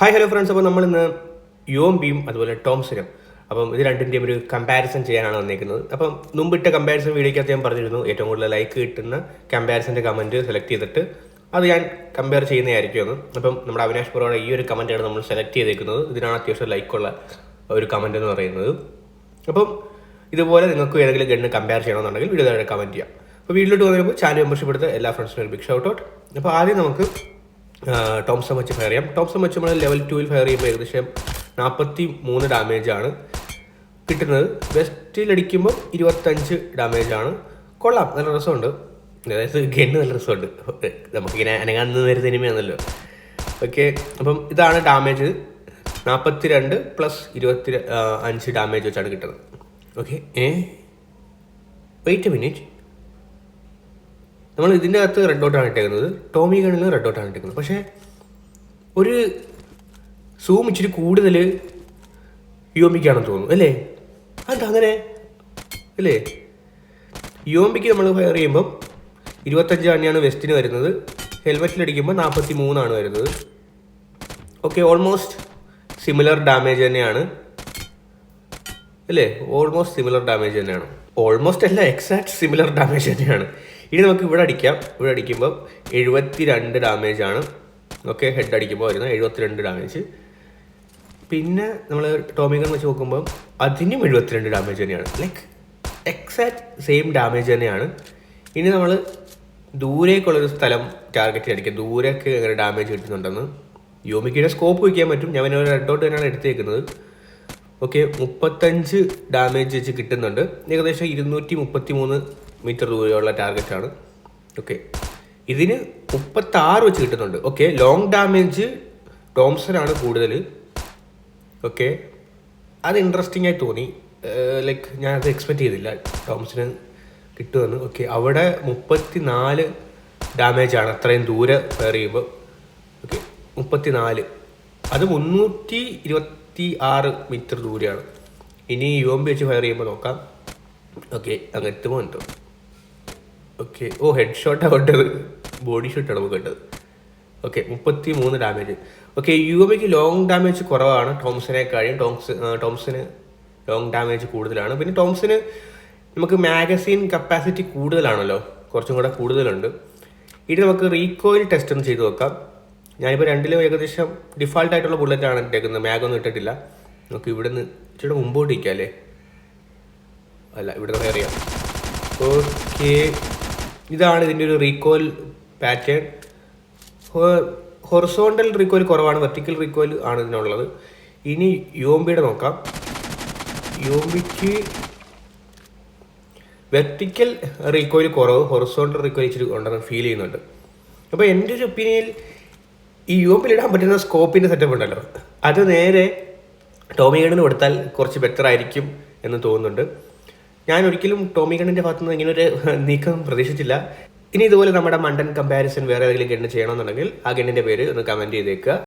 Hi hello friends അപ്പോൾ നമ്മൾ ഇന്ന് യോം ബിയും അതുപോലെ ടോംസിനും അപ്പം ഇത് രണ്ടിന്റെയും ഒരു കമ്പാരിസൺ ചെയ്യാനാണ് വന്നേക്കുന്നത്. അപ്പം മുമ്പിട്ട കമ്പാരിസൺ വീഡിയോക്കകത്ത് ഞാൻ പറഞ്ഞിരുന്നു ഏറ്റവും കൂടുതൽ ലൈക്ക് കിട്ടുന്ന കമ്പാരിസന്റെ കമന്റ് സെലക്ട് ചെയ്തിട്ട് അത് ഞാൻ കമ്പയർ ചെയ്യുന്നതായിരിക്കും എന്ന്. അപ്പം നമ്മുടെ അവിനാഷ് പുറയുടെ ഈ ഒരു കമന്റാണ് നമ്മൾ സെലക്ട് ചെയ്തേക്കുന്നത്. ഇതിനാണ് അത്യാവശ്യം ലൈക്കുള്ള ഒരു കമന്റ് എന്ന് പറയുന്നത്. അപ്പം ഇതുപോലെ നിങ്ങൾക്ക് ഏതെങ്കിലും ഗണ്ണ് കമ്പയർ ചെയ്യണമെന്നുണ്ടെങ്കിൽ വീഡിയോ കമന്റ് ചെയ്യാം. അപ്പോൾ വീട്ടിലോട്ട് വന്നപ്പോൾ ചാനൽ മെമ്പർഷിപ്പ് എടുത്ത് എല്ലാ ഫ്രണ്ട്സിനും ഒരു ബിഗ് ഷൗട്ട് ഔട്ട് അപ്പോൾ ആദ്യം നമുക്ക് ടോംസൺ വെച്ച് ഫയർ ചെയ്യാം. ടോംസൺ വെച്ച് നമ്മൾ ലെവൽ ടൂവിൽ ഫയർ ചെയ്യുമ്പോൾ ഏകദേശം നാൽപ്പത്തി മൂന്ന് ഡാമേജാണ് കിട്ടുന്നത്. വെസ്റ്റിൽ അടിക്കുമ്പോൾ ഇരുപത്തഞ്ച് ഡാമേജാണ് കൊള്ളാം നല്ല രസമുണ്ട്. അതായത് ഗണ്ണ് നല്ല രസമുണ്ട്. നമുക്കിങ്ങനെ അനങ്ങാന്ന് വരുന്ന സിനിമയാണല്ലോ ഓക്കെ അപ്പം ഇതാണ് ഡാമേജ് നാൽപ്പത്തി രണ്ട് പ്ലസ് ഇരുപത്തി അഞ്ച് ഡാമേജ് വെച്ചാണ് കിട്ടുന്നത്. ഓക്കെ ഏ? വെയിറ്റ് എ മിനിറ്റ് നമ്മൾ ഇതിന്റെ അകത്ത് റെഡ് ഡോട്ടാണ് ഇട്ടേക്കുന്നത്. ടോമി ഗണ്ണിൽ റെഡ് ഡോട്ടാണ് ഇട്ടേക്കുന്നത്. പക്ഷേ ഒരു സൂം ഇച്ചിരി കൂടുതൽ യോമിക്കാണെന്ന് തോന്നുന്നു. അല്ലേ? അതാ അങ്ങനെ? അല്ലേ? യോമിക്ക് നമ്മൾ ഫയർ ചെയ്യുമ്പം ഇരുപത്തഞ്ച് തന്നെയാണ് വെസ്റ്റിന് വരുന്നത്. ഹെൽമെറ്റിൽ അടിക്കുമ്പോൾ നാൽപ്പത്തി മൂന്നാണ് വരുന്നത്. ഓക്കെ ഓൾമോസ്റ്റ് സിമിലർ ഡാമേജ് തന്നെയാണ്. അല്ലേ? ഓൾമോസ്റ്റ് സിമിലർ ഡാമേജ് തന്നെയാണ്. ഓൾമോസ്റ്റ് അല്ല എക്സാക്ട് സിമിലർ ഡാമേജ് തന്നെയാണ്. ഇനി നമുക്ക് ഇവിടെ അടിക്കാം. ഇവിടെ അടിക്കുമ്പോൾ എഴുപത്തി രണ്ട് ഡാമേജ് ആണ്. ഓക്കെ ഹെഡ് അടിക്കുമ്പോൾ വരുന്ന എഴുപത്തിരണ്ട് ഡാമേജ് പിന്നെ നമ്മൾ ടോമിഗൺ വെച്ച് നോക്കുമ്പോൾ അതിനും എഴുപത്തിരണ്ട് ഡാമേജ് തന്നെയാണ്. ലൈക്ക് എക്സാക്ട് സെയിം ഡാമേജ് തന്നെയാണ്. ഇനി നമ്മൾ ദൂരേക്കുള്ളൊരു സ്ഥലം ടാർഗറ്റ് അടിക്കുക ദൂരേക്ക് എങ്ങനെ ഡാമേജ് കിട്ടുന്നുണ്ടെന്ന്. യോമിക്കയുടെ സ്കോപ്പ് വയ്ക്കാൻ പറ്റും. ഞാൻ ഒരു റെഡ് ഡോട്ട് തന്നെയാണ് എടുത്തേക്കുന്നത്. ഓക്കെ മുപ്പത്തഞ്ച് ഡാമേജ് വെച്ച് കിട്ടുന്നുണ്ട്. ഏകദേശം ഇരുന്നൂറ്റി മുപ്പത്തി മൂന്ന് മീറ്റർ ദൂരെയുള്ള ടാർഗറ്റ് ആണ്. ഓക്കെ ഇതിന് മുപ്പത്താറ് വെച്ച് കിട്ടുന്നുണ്ട്. ഓക്കെ ലോങ് ഡാമേജ് ടോംസൺ ആണ് കൂടുതൽ ഓക്കെ അത് ഇൻട്രസ്റ്റിംഗ് ആയി തോന്നി. ലൈക്ക് ഞാൻ അത് എക്സ്പെക്ട് ചെയ്തില്ല ടോംസിന് കിട്ടുമെന്ന്. ഓക്കെ അവിടെ മുപ്പത്തി നാല് ആണ് അത്രയും ദൂരെ കയറിയുമ്പോൾ ഓക്കെ മുപ്പത്തി നാല് അത് മുന്നൂറ്റി ഇരുപത്തി ആറ് മീറ്റർ ദൂരെയാണ്. ഇനി യു എം ബി വെച്ച് ഫയർ ചെയ്യുമ്പോൾ നോക്കാം. ഓക്കെ അങ്ങനത്തെ എന്തോ ഓക്കെ ഓ ഹെഡ് ഷോട്ടാണ് കേട്ടത് ബോഡി ഷോട്ടാണ് നമുക്ക് കേട്ടത് ഓക്കെ മുപ്പത്തി മൂന്ന് ഡാമേജ് ഓക്കെ യു എം ബിക്ക് ലോങ് ഡാമേജ് കുറവാണ് ടോംസിനെക്കാളും ടോംസ് ആ, ടോംസിന് ലോങ് ഡാമേജ് കൂടുതലാണ്. പിന്നെ ടോംസിന് നമുക്ക് മാഗസീൻ കപ്പാസിറ്റി കൂടുതലാണല്ലോ. കുറച്ചും കൂടെ കൂടുതലുണ്ട്. ഇനി നമുക്ക് റീകോയിൽ ടെസ്റ്റ് ഒന്ന് ചെയ്ത് നോക്കാം. ഞാനിപ്പോൾ രണ്ടിലും ഏകദേശം ഡിഫാൾട്ട് ആയിട്ടുള്ള ബുള്ളറ്റാണ് ഇട്ടേക്കുന്നത്. മാഗൊന്നും ഇട്ടിട്ടില്ല. നമുക്ക് ഇവിടെ നിന്ന് ഇച്ചിരി മുമ്പോട്ട് ഇരിക്കാം അല്ലേ? അല്ല ഇവിടെ നിന്ന് അറിയാം ഓക്കെ ഇതാണ് ഇതിന്റെ ഒരു റീകോയിൽ പാറ്റേൺ ഹൊറിസോണ്ടൽ റീകോയിൽ കുറവാണ്. വെർട്ടിക്കൽ റീകോയിൽ ആണ് ഇതിനുള്ളത്. ഇനി യോംബിയുടെ നോക്കാം. യോംബിക്ക് വെർട്ടിക്കൽ റീകോയിൽ കുറവ് ഹൊറിസോണ്ടൽ റീകോയിൽ ഇച്ചിരി ഉണ്ടെന്ന് ഫീൽ ചെയ്യുന്നുണ്ട്. അപ്പോൾ എന്റെ ഒരു ഒപ്പീനിയനിൽ ഈ യോമ്പിൽ ഇടാൻ പറ്റുന്ന സ്കോപ്പിന്റെ സെറ്റപ്പ് ഉണ്ടല്ലോ. അത് നേരെ ടോമി ഗണ്ണിന് കൊടുത്താൽ കുറച്ച് ബെറ്റർ ആയിരിക്കും എന്ന് തോന്നുന്നുണ്ട്. ഞാൻ ഒരിക്കലും ടോമി ഗണ്ണിന്റെ ഭാഗത്തു നിന്ന് ഇങ്ങനെ ഒരു നീക്കം പ്രതീക്ഷിച്ചില്ല. ഇനി ഇതുപോലെ നമ്മുടെ മണ്ടൻ കമ്പാരിസൺ വേറെ ഏതെങ്കിലും ഗണ്ണ് ചെയ്യണമെന്നുണ്ടെങ്കിൽ ആ ഗണ്ണിന്റെ പേര് ഒന്ന് കമന്റ് ചെയ്തേക്കുക.